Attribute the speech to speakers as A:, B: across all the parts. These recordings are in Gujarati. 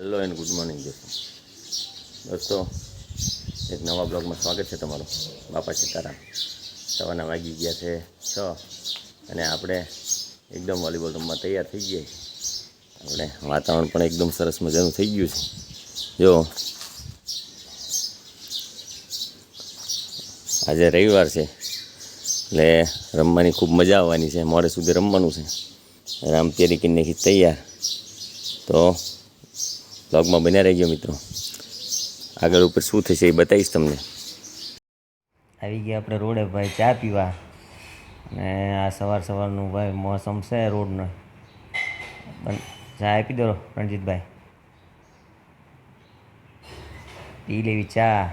A: હેલો એન્ડ ગુડ મોર્નિંગ દોસ્તો. એક નવા બ્લોગમાં સ્વાગત છે તમારું. બાપા સીતારામ. સવારના વાગી ગયા છે છ અને આપણે એકદમ વોલીબોલ રમવા તૈયાર થઈ ગયા આપણે વાતાવરણ પણ એકદમ સરસ મજાનું થઈ ગયું છે. જો, આજે રવિવાર છે, એટલે રમવાની ખૂબ મજા આવવાની છે, મોડે સુધી રમવાનું છે. રામ તેરી કિન્નેથી તૈયાર. તો બ્લોગમાં બન્યા રહેજો મિત્રો. આગળ ઉપર શું થશે એ બતાવીશ તમને. આવી ગયા આપણે રોડે ભાઈ ચા પીવા. અને આ સવાર સવારનું ભાઈ મોસમ છે રોડનો. ચા આપી દો રણજીતભાઈ. પી લેવી ચા.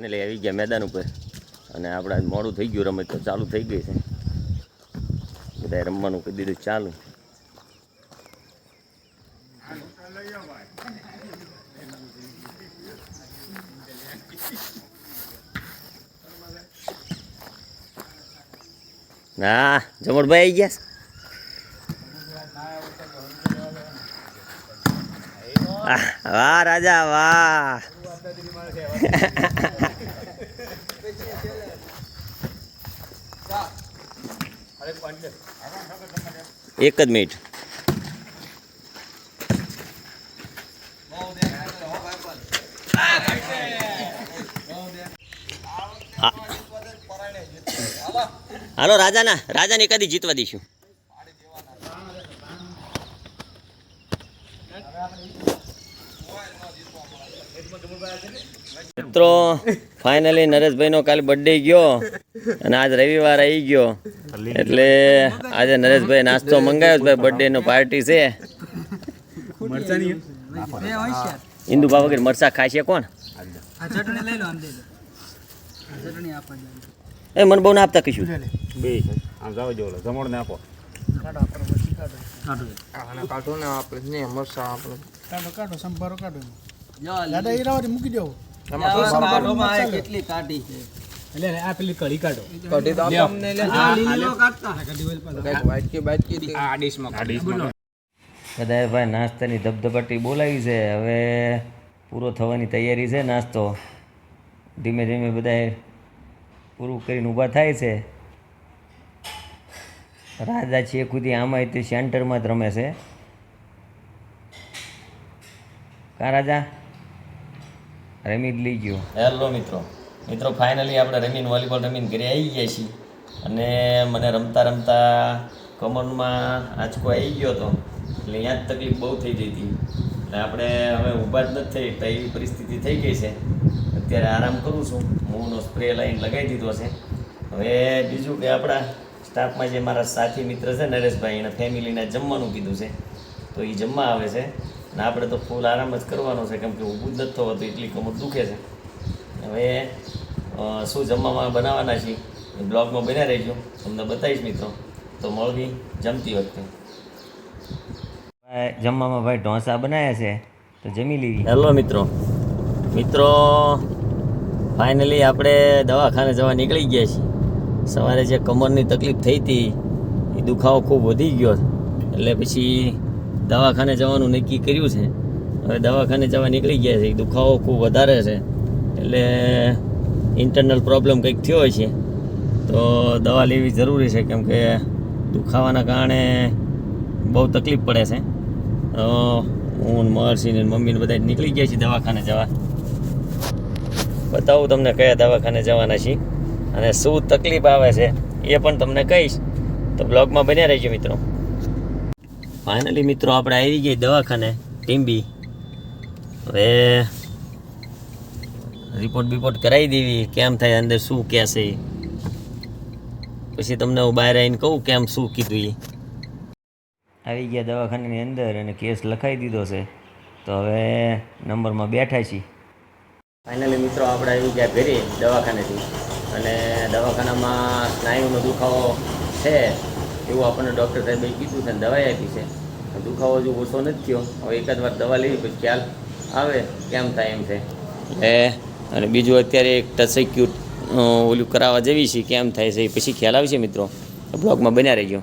A: ફાઇનલી આવી ગયા મેદાન ઉપર. અને આપણે મોડું થઈ ગયું, રમત તો ચાલુ થઈ ગઈ છે. બધાએ રમવાનું કહી દીધું, ચાલુ. ના જમણભાઈ આવી ગયા? વાહ રાજા, વાહ. એક જ મિનિટ. હાલો રાજાના રાજાને કદી જીતવા દઈશું મિત્રો ફાઇનલી નરેશભાઈનો કાલે બર્થડે ગયો અને આજ રવિવાર આવી ગયો. એટલે આજે નરેશભાઈ નાસ્તો મંગાવ્યો ભાઈ બર્થડે નો પાર્ટી છે. હિન્દુ બાબા કે મરસા ખાય છે કોણ?
B: આ ચટણી લઈ લો આમ દે દો આ ચટણી આપવા જાય
A: એ મને બહુ ના આપતા કહીશું
C: બે આમ જાવ જો જમણ ને આપો.
B: કાઢો આપણે પછી કાઢો કાઢો
D: ને આપણે ને મરસા આપણે.
B: કાઢો કાઢો સંભારો કાઢો. દાદા એ મૂકી દેવો
E: કેટલી કાઢી છે.
B: એટલે આ પેલી કઢી કાઢો.
D: કઢી તો આપણે
E: આ લીલો કાઢતા.
D: કંઈક વાટકી બાટકી
C: આ ડીશમાં આ ડીશમાં
A: બધાએ નાસ્તાની ધબધબાટી બોલાવી છે. હવે પૂરો થવાની તૈયારી છે નાસ્તો. ધીમે ધીમે બધાએ પૂરું કરીને ઊભા થાય છે. રાજા છે ખુદી આમાં તે સેન્ટરમાં જ રમે છે. કા રાજા? રમી લઈ ગયો. હેલો મિત્રો. મિત્રો ફાઇનલી આપણે રમીને વોલીબોલ રમીને ઘરે આવી ગયા છીએ. અને મને રમતા રમતા કમરમાં આંચકો આવી ગયો હતો. એટલે અહીંયા જ તકલીફ બહુ થઈ હતી. એટલે આપણે હવે ઊભા જ નથી થઈ તો એવી પરિસ્થિતિ થઈ ગઈ છે. અત્યારે આરામ કરું છું. મૂવનો સ્પ્રે લાઈન લગાવી દીધો છે. હવે બીજું કે આપણા સ્ટાફમાં જે મારા સાથી મિત્ર છે નરેશભાઈ, એને ફેમિલીને જમવાનું કીધું છે. તો એ જમવા આવે છે. અને આપણે તો ફૂલ આરામ જ કરવાનો છે, કેમ કે ઊભું જ નથી થવાતું, એટલી કમર દુખે છે. હવે શું જમવામાં બનાવવાના છીએ? બ્લોગમાં બન્યા રહેજો. તમને બતાવીશ મિત્રો. તો મળવી જમતી વખતે. જમવામાં ભાઈ ઢોસા બનાવ્યા છે, તો જમી લીધી. હેલો મિત્રો. મિત્રો ફાઇનલી આપણે દવાખાને જવા નીકળી ગયા છીએ. સવારે જે કમરની તકલીફ થઈ હતી, એ દુખાવો ખૂબ વધી ગયો. એટલે પછી દવાખાને જવાનું નક્કી કર્યું છે. હવે દવાખાને જવા નીકળી ગયા છે. દુખાવો ખૂબ વધારે છે. એટલે ઇન્ટરનલ પ્રોબ્લેમ કંઈક થયો હોય છે. તો દવા લેવી જરૂરી છે કેમ કે દુખાવાના કારણે બહુ તકલીફ પડે છે. તો હું મહર્ષિ ને મમ્મી બધા નીકળી ગયા છીએ દવાખાને જવા. બતાવું તમને કયા દવાખાને જવાના છીએ અને શું તકલીફ આવે છે એ પણ તમને કહીશ. તો બ્લોગમાં બન્યા રહેજો મિત્રો. ફાઇનલી મિત્રો, આપણે આવી ગઈ દવાખાને ટીમ્બી હવે રિપોર્ટ બિપોર્ટ કરાવી દેવી, કેમ થાય, અંદર શું કહેશે છે. પછી તમને હું બહાર આવીને કહું કેમ શું કીધું એ આવી ગયા દવાખાનાની અંદર અને કેસ લખાઈ દીધો છે. તો હવે નંબરમાં બેઠા છીએ. ફાઇનલી મિત્રો, આપણે આવી ગયા ઘરે દવાખાનેથી. અને દવાખાનામાં સ્નાયુનો દુખાવો છે. એવું આપણને ડૉક્ટર સાહેબે કીધું છે દવાઈ આપી છે. દુખાવો હજુ ઓછો નથી થયો. હવે એકાદ વાર દવા લેવી પછી ખ્યાલ આવે કેમ થાય એમ છે. એટલે અને બીજું અત્યારે એક ટસેક્યુટ ઓલું કરાવવા જેવી છે. કેમ થાય છે પછી ખ્યાલ આવશે મિત્રો. બ્લોગમાં બન્યા રહેજો.